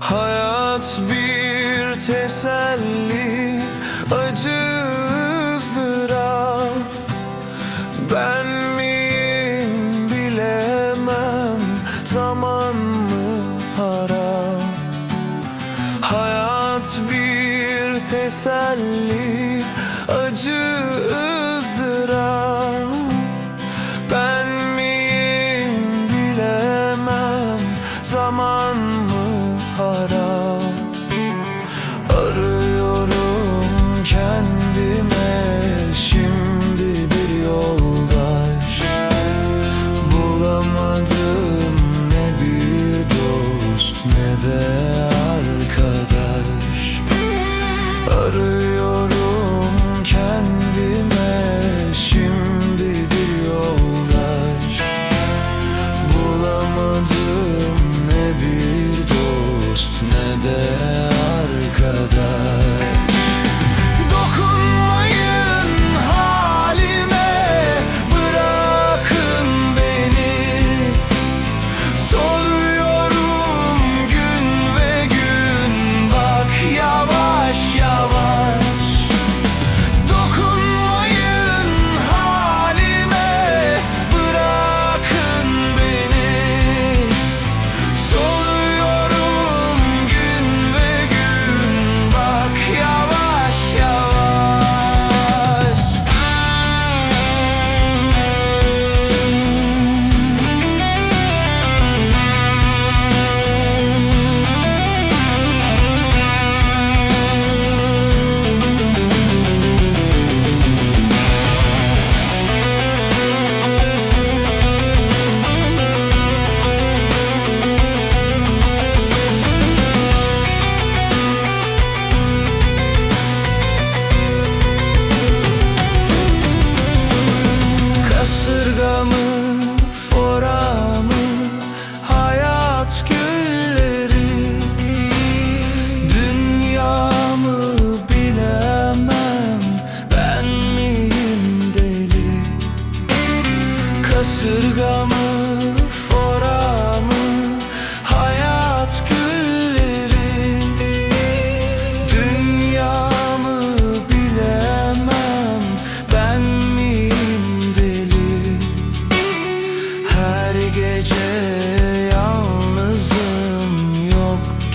Hayat bir teselli Acı ızdırap Ben miyim bilemem Zaman mı harap Hayat bir teselli Acı ızdırap Ben miyim bilemem Zaman mı caught up.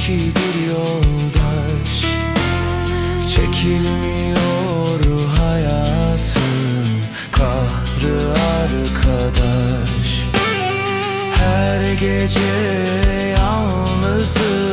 ki bir yoldaş. Çekilmiyor hayatın kahrı arkadaş. Her gece yalnızım.